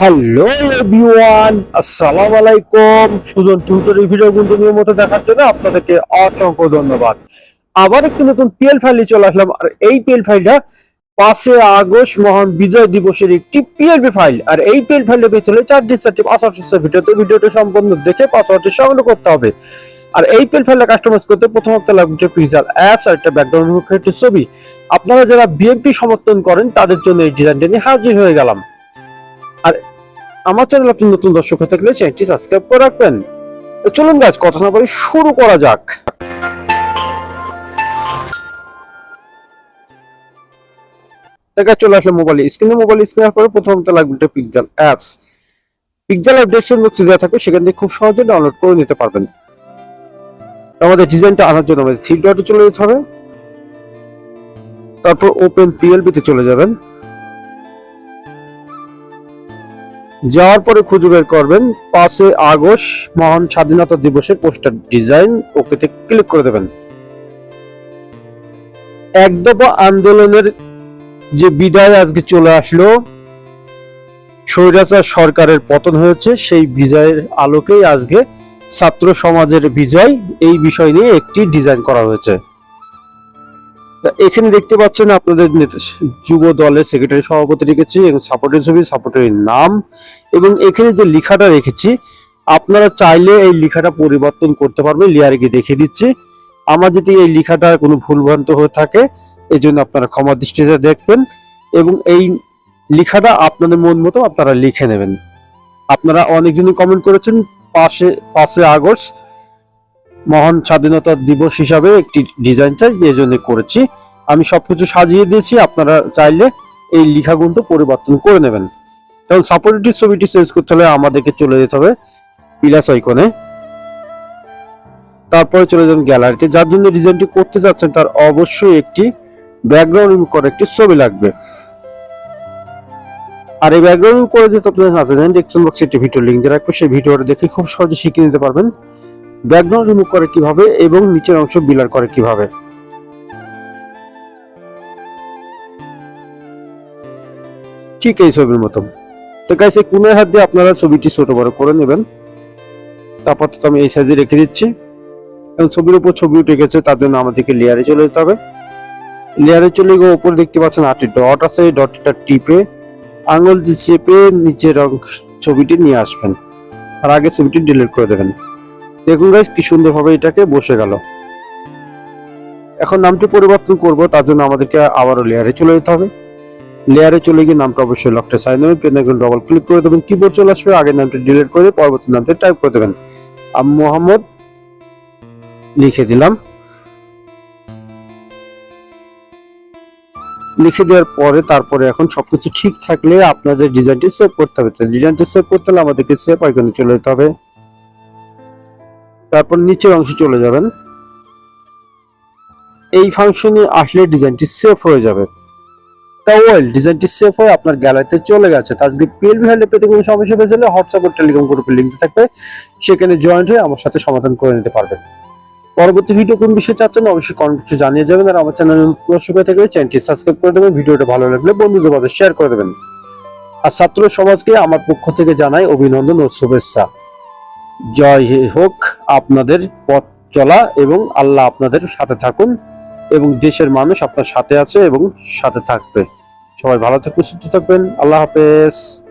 Hello everyone আসসালামু আলাইকুম Sujan টিউটরের video কিন্তু নিয়মিত দেখার জন্য আপনাদেরকে অসংখ্য ধন্যবাদ। আবার একটি নতুন পিএল ফাইলে চলে আসলাম। আর এই পিএল ফাইলটা পাঁচে আগস্ট মহান বিজয় দিবসের একটি পিএলপি ফাইল আর এই পিএল ফাইলের ভিতরে চারটি চারটি পাসওয়ার্ড ভিডিওতে ভিডিওটা সম্পূর্ণ দেখে পাসওয়ার্ডটি সংগ্রহ করতে হবে। আর এই পিএল ফাইলটা কাস্টমাইজ করতে প্রথমত লাগবে পিক্সেল অ্যাপস আর একটা ব্যাকগ্রাউন্ড একটি ছবি। আপনারা যারা বিএনপি সমর্থন করেন, তাদের জন্য এই ডিজাইনটা নিয়ে হাজির হয়ে গেলাম। আমার চ্যানেল আপনি নতুন দর্শক হয়ে থাকলে চ্যানেলটি সাবস্ক্রাইব করে রাখবেন। চলুন গাছ কথা না বলে শুরু করা যাক। দেখা চলে আসলে মোবাইল স্ক্রিনে মোবাইল স্ক্রিনের পরে প্রথমত লাগবে একটা পিকজাল অ্যাপস পিকজাল ডেসক্রিপশন বক্সে দেওয়া থাকবে, সেখান থেকে খুব সহজে ডাউনলোড করে নিতে পারবেন। আমাদের ডিজাইনটা আনার জন্য আমাদের থ্রি ডটে চলে যেতে হবে। তারপর ওপেন পিএলবি তে চলে যাবেন। যাওয়ার পরে খুঁজে বের করবেন পাঁচে আগস্ট মহান স্বাধীনতা দিবসের পোস্টার ডিজাইন ওকেতে ক্লিক করে দেবেন। এক দফা আন্দোলনের যে বিদায় আজকে চলে আসলো, স্বৈরাচার সরকারের পতন হয়েছে, সেই বিজয়ের আলোকেই আজকে ছাত্র সমাজের বিজয়, এই বিষয় নিয়ে একটি ডিজাইন করা হয়েছে। এখানে দেখতে পাচ্ছেন আপনাদের যুব দলের সেক্রেটারি সভাপতি রেখেছি এবং সাপোর্টের ছবি সাপোর্টের নাম। এবং এখানে যে লেখাটা রেখেছি, আপনারা চাইলে এই লেখাটা পরিবর্তন করতে পারবেন লেয়ারে গিয়ে দেখিয়ে দিচ্ছি। আমার যদি এই লেখাটা কোনো ভুলভ্রান্ত হয়ে থাকে এই জন্য আপনারা ক্ষমা দৃষ্টিতে দেখবেন এবং এই লেখাটা আপনাদের মন মতো আপনারা লিখে নেবেন। আপনারা অনেকজনই কমেন্ট করেছেন, পাশে পাঁচে আগস্ট মহান স্বাধীনতা দিবস হিসাবে একটি ডিজাইন চাই এই জন্য করেছি। আমি সবকিছু সাজিয়ে দিয়েছি, আপনারা চাইলে এই লেখাগুলো পরিবর্তন করে নেবেন। তখন সাপোর্টেটিভ ছবিটি চেঞ্জ করতে হলে আমাদেরকে চলে যেতে হবে প্লাস আইকনে তারপরে চলে যাবেন গ্যালারিতে যার জন্য ডিজাইনটি করতে যাচ্ছেন, তার অবশ্যই একটি ব্যাকগ্রাউন্ড রিমুভ করা একটি ছবি লাগবে। আর এই ব্যাকগ্রাউন্ড করে যেতে আপনারা না জানেন ডেসক্রিপশন বক্সে একটি ভিডিও লিংক দিয়ে রাখব। সেই ভিডিওটা দেখে খুব সহজে শিখে নিতে পারবেন। ব্যাকগ্রাউন্ড রিমুভ করে কীভাবে এবং নিচের অংশ বিলার করে কীভাবে? ঠিক এই ছবির মতো তো গাইস এই কোণের হাত দিয়ে আপনারা ছবিটি ছোট বড় করে নেবেন। তারপর তো আমি এই সাইজে রেখে দিচ্ছি। এবং ছবির উপর ছবি উঠে গেছে তার জন্য আমাদেরকে লেয়ারে চলে যেতে হবে। লেয়ারে চলে গিয়ে উপরে দেখতে পাচ্ছেন আটটি ডট আছে, এই ডটটা টিপে আঙুল চেপে নিচের ছবিটি নিয়ে আসবেন। আর আগে ছবিটি ডিলিট করে দেবেন। দেখুন গাইস কি সুন্দরভাবে এটাকে বসে গেল। এখন নামটি পরিবর্তন করব, তার জন্য আমাদেরকে আবারও লেয়ারে চলে যেতে হবে। লেয়ারে চলে গিয়ে নামটা অবশ্যই লকটা সাইন নেবেন পেন আইকন ডবল ক্লিক করে দেবেন কিবোর্ড চলে আসবে আগের নামটা ডিলিট করে পরবর্তী নামটা টাইপ করে দেবেন। আমি মোহাম্মদ লিখে দিলাম। লিখে দেওয়ার পরে তারপরে এখন সবকিছু ঠিক থাকলে আপনাদের ডিজাইনটি সেভ করতে হবে। তো ডিজাইনটি সেভ করতে হলে আমাদেরকে সেভ আইকনে চলে যেতে হবে। তারপর নিচের অংশে চলে যাবেন। এই ফাংশনে আসলে ডিজাইনটি সেভ হয়ে যাবে। তা ওয়েল ডিজাইনটি সেভ হয়ে আপনার গ্যালারিতে চলে গেছে। আজকে পিএলভি হ্যান্ডে পেতে কোনো সমস্যা হয়ে গেলে হোয়াটসঅ্যাপ ও টেলিগ্রাম গ্রুপের লিঙ্ক থাকবে। সেখানে জয়েন্ট হয়ে আমার সাথে সমাধান করে নিতে পারবেন। পরবর্তী ভিডিও কোন বিষয়ে চাচ্ছেন অবশ্যই কমেন্ট বক্সে জানিয়ে যাবেন। আর আমার চ্যানেল দর্শক হয়ে থাকলে চ্যানেলটি সাবস্ক্রাইব করে দেবেন। ভিডিওটা ভালো লাগলে বন্ধুদের মাঝে শেয়ার করে দেবেন। আর ছাত্র সমাজকে আমার পক্ষ থেকে জানাই অভিনন্দন ও শুভেচ্ছা। জয় হোক আপনাদের পথ চলা এবং আল্লাহ আপনাদের সাথে থাকুন এবং দেশের মানুষ আপনার সাথে আছে এবং সাথে থাকবে। সবাই ভালো থাকবেন, সুস্থ থাকবেন। আল্লাহ হাফেজ।